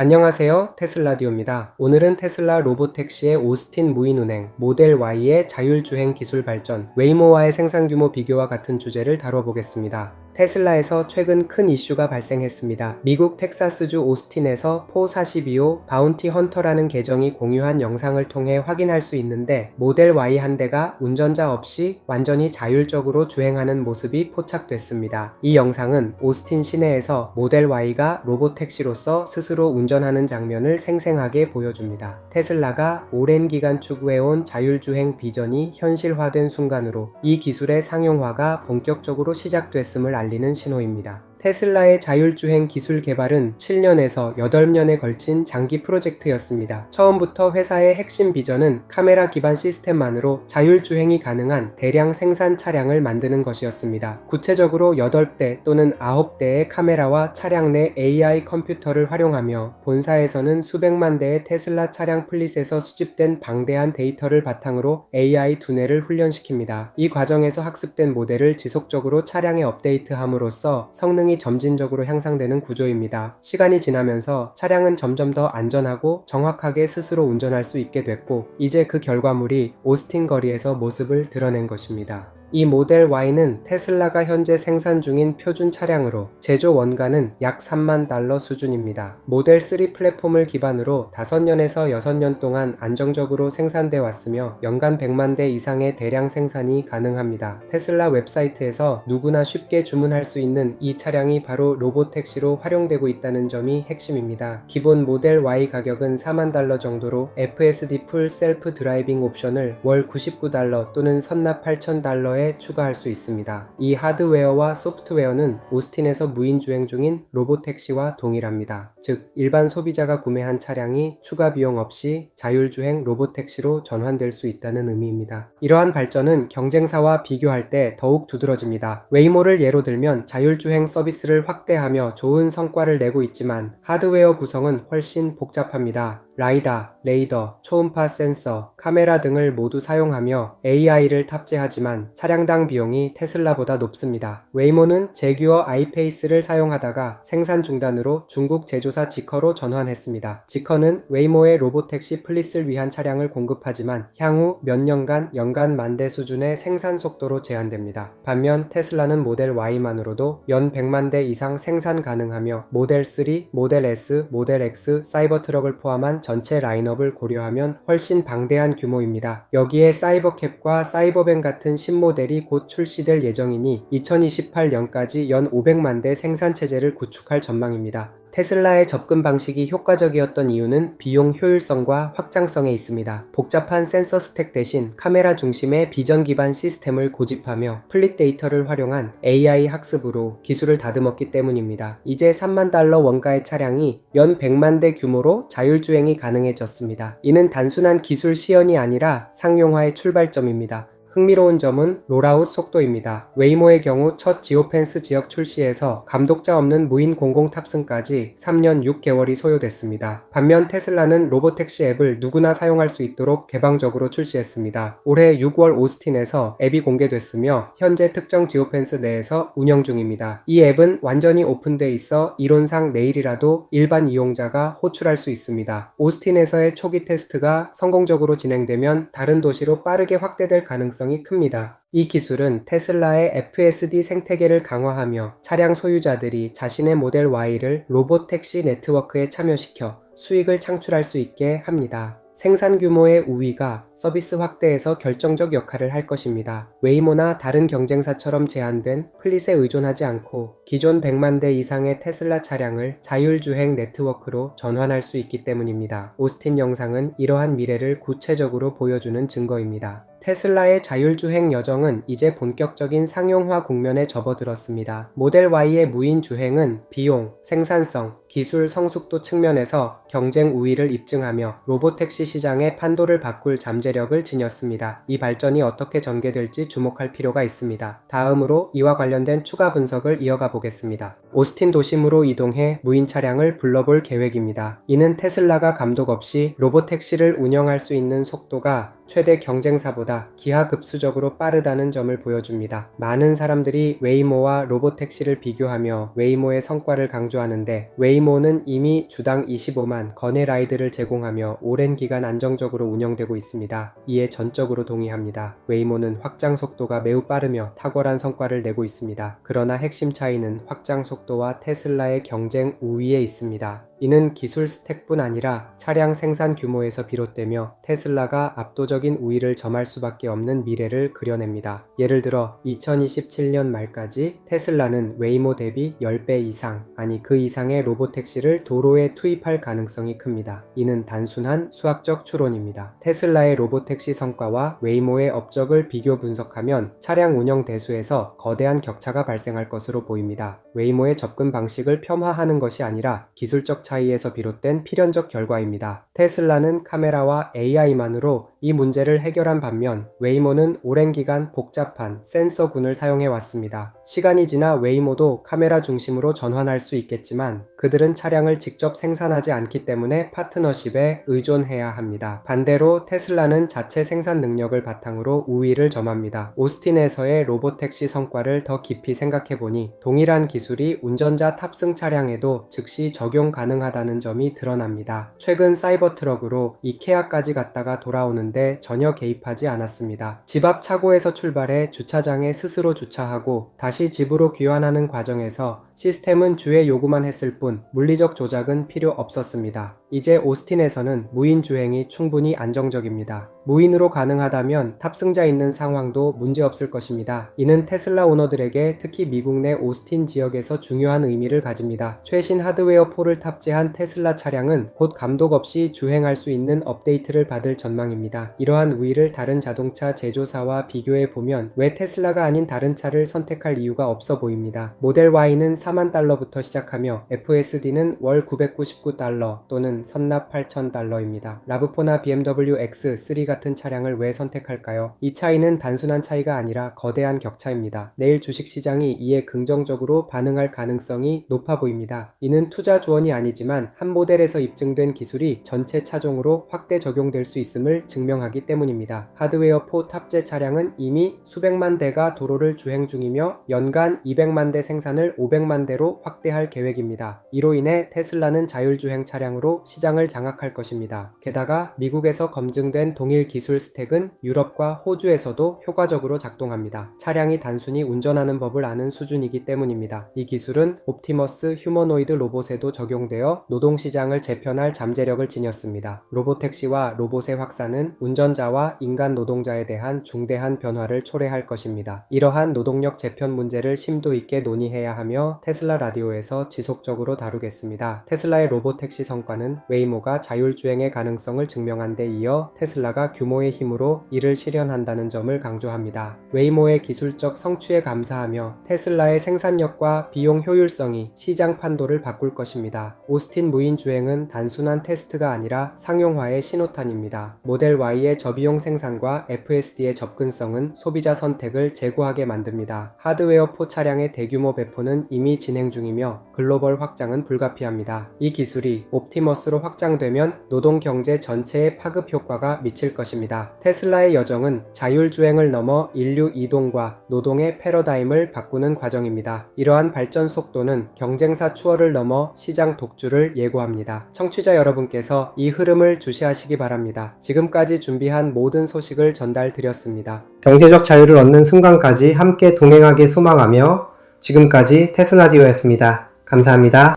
안녕하세요. 테슬라디오입니다. 오늘은 테슬라 로보택시의 오스틴 무인운행, 모델 Y의 자율주행 기술 발전, 웨이모와의 생산 규모 비교와 같은 주제를 다뤄보겠습니다. 테슬라에서 최근 큰 이슈가 발생했습니다. 미국 텍사스주 오스틴에서 포 42호 바운티 헌터라는 계정이 공유한 영상을 통해 확인할 수 있는데 모델 Y 한 대가 운전자 없이 완전히 자율적으로 주행하는 모습이 포착됐습니다. 이 영상은 오스틴 시내에서 모델 Y가 로보택시로서 스스로 운전하는 장면을 생생하게 보여줍니다. 테슬라가 오랜 기간 추구해온 자율주행 비전이 현실화된 순간으로 이 기술의 상용화가 본격적으로 시작됐음을 알 리는 신호입니다. 테슬라의 자율주행 기술 개발은 7년에서 8년에 걸친 장기 프로젝트였습니다. 처음부터 회사의 핵심 비전은 카메라 기반 시스템만으로 자율주행이 가능한 대량 생산 차량을 만드는 것이었습니다. 구체적으로 8대 또는 9대의 카메라와 차량 내 AI 컴퓨터를 활용하며 본사에서는 수백만 대의 테슬라 차량 플릿에서 수집된 방대한 데이터를 바탕으로 AI 두뇌를 훈련시킵니다. 이 과정에서 학습된 모델을 지속적으로 차량에 업데이트함으로써 성능이 점진적으로 향상되는 구조입니다. 시간이 지나면서 차량은 점점 더 안전하고 정확하게 스스로 운전할 수 있게 됐고 이제 그 결과물이 오스틴 거리에서 모습을 드러낸 것입니다. 이 모델 Y는 테슬라가 현재 생산 중인 표준 차량으로 제조 원가는 약 3만 달러 수준입니다. 모델 3 플랫폼을 기반으로 5년에서 6년 동안 안정적으로 생산돼 왔으며 연간 100만 대 이상의 대량 생산이 가능합니다. 테슬라 웹사이트에서 누구나 쉽게 주문할 수 있는 이 차량이 바로 로보택시로 활용되고 있다는 점이 핵심입니다. 기본 모델 Y 가격은 4만 달러 정도로 FSD 풀 셀프 드라이빙 옵션을 월 99달러 또는 선납 8천 달러에 추가할 수 있습니다. 이 하드웨어와 소프트웨어는 오스틴에서 무인 주행 중인 로보택시와 동일합니다. 즉, 일반 소비자가 구매한 차량이 추가 비용 없이 자율주행 로보택시로 전환될 수 있다는 의미입니다. 이러한 발전은 경쟁사와 비교할 때 더욱 두드러집니다. 웨이모를 예로 들면 자율주행 서비스를 확대하며 좋은 성과를 내고 있지만 하드웨어 구성은 훨씬 복잡합니다. 라이다, 레이더, 초음파 센서, 카메라 등을 모두 사용하며 AI를 탑재하지만 차량당 비용이 테슬라보다 높습니다. 웨이모는 제규어 아이페이스를 사용하다가 생산 중단으로 중국 제조사 지커로 전환했습니다. 지커는 웨이모의 로보택시 플릿을 위한 차량을 공급하지만 향후 몇 년간 연간 만대 수준의 생산 속도로 제한됩니다. 반면 테슬라는 모델 Y만으로도 연 100만 대 이상 생산 가능하며 모델 3, 모델 S, 모델 X, 사이버 트럭을 포함한 전체 라인업을 고려하면 훨씬 방대한 규모입니다. 여기에 사이버캡과 사이버밴 같은 신모델이 곧 출시될 예정이니 2028년까지 연 500만 대 생산 체제를 구축할 전망입니다. 테슬라의 접근 방식이 효과적이었던 이유는 비용 효율성과 확장성에 있습니다. 복잡한 센서 스택 대신 카메라 중심의 비전 기반 시스템을 고집하며 플릿 데이터를 활용한 AI 학습으로 기술을 다듬었기 때문입니다. 이제 3만 달러 원가의 차량이 연 100만 대 규모로 자율주행이 가능해졌습니다. 이는 단순한 기술 시연이 아니라 상용화의 출발점입니다. 흥미로운 점은 롤아웃 속도입니다. 웨이모의 경우 첫 지오펜스 지역 출시에서 감독자 없는 무인 공공 탑승까지 3년 6개월이 소요됐습니다. 반면 테슬라는 로보택시 앱을 누구나 사용할 수 있도록 개방적으로 출시했습니다. 올해 6월 오스틴에서 앱이 공개됐으며 현재 특정 지오펜스 내에서 운영 중입니다. 이 앱은 완전히 오픈돼 있어 이론상 내일이라도 일반 이용자가 호출할 수 있습니다. 오스틴에서의 초기 테스트가 성공적으로 진행되면 다른 도시로 빠르게 확대될 가능성이 가능성이 큽니다. 이 기술은 테슬라의 FSD 생태계를 강화하며 차량 소유자들이 자신의 모델 Y를 로봇 택시 네트워크에 참여시켜 수익을 창출할 수 있게 합니다. 생산 규모의 우위가 서비스 확대에서 결정적 역할을 할 것입니다. 웨이모나 다른 경쟁사처럼 제한된 플릿에 의존하지 않고 기존 100만 대 이상의 테슬라 차량을 자율주행 네트워크로 전환할 수 있기 때문입니다. 오스틴 영상은 이러한 미래를 구체적으로 보여주는 증거입니다. 테슬라의 자율주행 여정은 이제 본격적인 상용화 국면에 접어들었습니다. 모델 Y의 무인 주행은 비용, 생산성, 기술 성숙도 측면에서 경쟁 우위를 입증하며 로보택시 시장의 판도를 바꿀 잠재력을 지녔습니다. 이 발전이 어떻게 전개될지 주목할 필요가 있습니다. 다음으로 이와 관련된 추가 분석을 이어가 보겠습니다. 오스틴 도심으로 이동해 무인 차량을 불러볼 계획입니다. 이는 테슬라가 감독 없이 로보택시를 운영할 수 있는 속도가 최대 경쟁사보다 기하급수적으로 빠르다는 점을 보여줍니다. 많은 사람들이 웨이모와 로보택시를 비교하며 웨이모의 성과를 강조하는데 웨이모 웨이모는 이미 주당 25만 건의 라이드를 제공하며 오랜 기간 안정적으로 운영되고 있습니다. 이에 전적으로 동의합니다. 웨이모는 확장 속도가 매우 빠르며 탁월한 성과를 내고 있습니다. 그러나 핵심 차이는 확장 속도와 테슬라의 경쟁 우위에 있습니다. 이는 기술 스택뿐 아니라 차량 생산 규모에서 비롯되며 테슬라가 압도적인 우위를 점할 수밖에 없는 미래를 그려냅니다. 예를 들어 2027년 말까지 테슬라는 웨이모 대비 10배 이상, 아니 그 이상의 로 보택시를 도로에 투입할 가능성이 큽니다. 이는 단순한 수학적 추론입니다. 테슬라의 로보택시 성과와 웨이모의 업적을 비교 분석하면 차량 운영 대수에서 거대한 격차가 발생할 것으로 보입니다. 웨이모의 접근 방식을 폄하하는 것이 아니라 기술적 차이에서 비롯된 필연적 결과입니다. 테슬라는 카메라와 AI만으로 이 문제를 해결한 반면 웨이모는 오랜 기간 복잡한 센서군을 사용해 왔습니다. 시간이 지나 웨이모도 카메라 중심으로 전환할 수 있겠지만 그들은 차량을 직접 생산하지 않기 때문에 파트너십에 의존해야 합니다. 반대로 테슬라는 자체 생산 능력을 바탕으로 우위를 점합니다. 오스틴에서의 로보택시 성과를 더 깊이 생각해 보니 동일한 기술이 운전자 탑승 차량에도 즉시 적용 가능하다는 점이 드러납니다. 최근 사이버 트럭으로 이케아까지 갔다가 돌아오는데 전혀 개입하지 않았습니다. 집 앞 차고에서 출발해 주차장에 스스로 주차하고 다시 집으로 귀환하는 과정에서 시스템은 주의 요구만 했을 뿐 물리적 조작은 필요 없었습니다. 이제 오스틴에서는 무인 주행이 충분히 안정적입니다. 무인으로 가능하다면 탑승자 있는 상황도 문제 없을 것입니다. 이는 테슬라 오너들에게 특히 미국 내 오스틴 지역에서 중요한 의미를 가집니다. 최신 하드웨어 4를 탑재한 테슬라 차량은 곧 감독 없이 주행할 수 있는 업데이트를 받을 전망입니다. 이러한 우위를 다른 자동차 제조사와 비교해 보면 왜 테슬라가 아닌 다른 차를 선택할 이유가 없어 보입니다. 모델 Y는 4만 달러부터 시작하며 FSD는 월 999달러 또는 선납 8,000달러입니다. 라브4나 BMW X3 같은 차량을 왜 선택할까요? 이 차이는 단순한 차이가 아니라 거대한 격차입니다. 내일 주식시장이 이에 긍정적으로 반응할 가능성이 높아 보입니다. 이는 투자 조언이 아니지만 한 모델에서 입증된 기술이 전체 차종으로 확대 적용될 수 있음을 증명하기 때문입니다. 하드웨어 4 탑재 차량은 이미 수백만 대가 도로를 주행 중이며 연간 200만 대 생산을 500만 대로 확대할 계획입니다. 이로 인해 테슬라는 자율주행 차량으로 시장을 장악할 것입니다. 게다가 미국에서 검증된 동일 기술 스택은 유럽과 호주에서도 효과적으로 작동합니다. 차량이 단순히 운전하는 법을 아는 수준이기 때문입니다. 이 기술은 옵티머스 휴머노이드 로봇에도 적용되어 노동시장을 재편할 잠재력을 지녔습니다. 로보택시와 로봇의 확산은 운전자와 인간 노동자에 대한 중대한 변화를 초래할 것입니다. 이러한 노동력 재편 문제를 심도 있게 논의해야 하며 테슬라 라디오에서 지속적으로 다루겠습니다. 테슬라의 로보택시 성과는 웨이모가 자율주행의 가능성을 증명한 데 이어 테슬라가 규모의 힘으로 이를 실현한다는 점을 강조합니다. 웨이모의 기술적 성취에 감사하며 테슬라의 생산력과 비용 효율성이 시장 판도를 바꿀 것입니다. 오스틴 무인 주행은 단순한 테스트가 아니라 상용화의 신호탄입니다. 모델 Y의 저비용 생산과 FSD의 접근성은 소비자 선택을 제고하게 만듭니다. 하드웨어 4 차량의 대규모 배포는 이미 진행 중이며 글로벌 확장은 불가피합니다. 이 기술이 옵티머스 로 확장되면 노동 경제 전체에 파급 효과가 미칠 것입니다. 테슬라의 여정은 자율주행을 넘어 인류 이동과 노동의 패러다임을 바꾸는 과정입니다. 이러한 발전 속도는 경쟁사 추월을 넘어 시장 독주를 예고합니다. 청취자 여러분께서 이 흐름을 주시하시기 바랍니다. 지금까지 준비한 모든 소식을 전달드렸습니다. 경제적 자유를 얻는 순간까지 함께 동행하게 소망하며 지금까지 테스라디오였습니다. 감사합니다.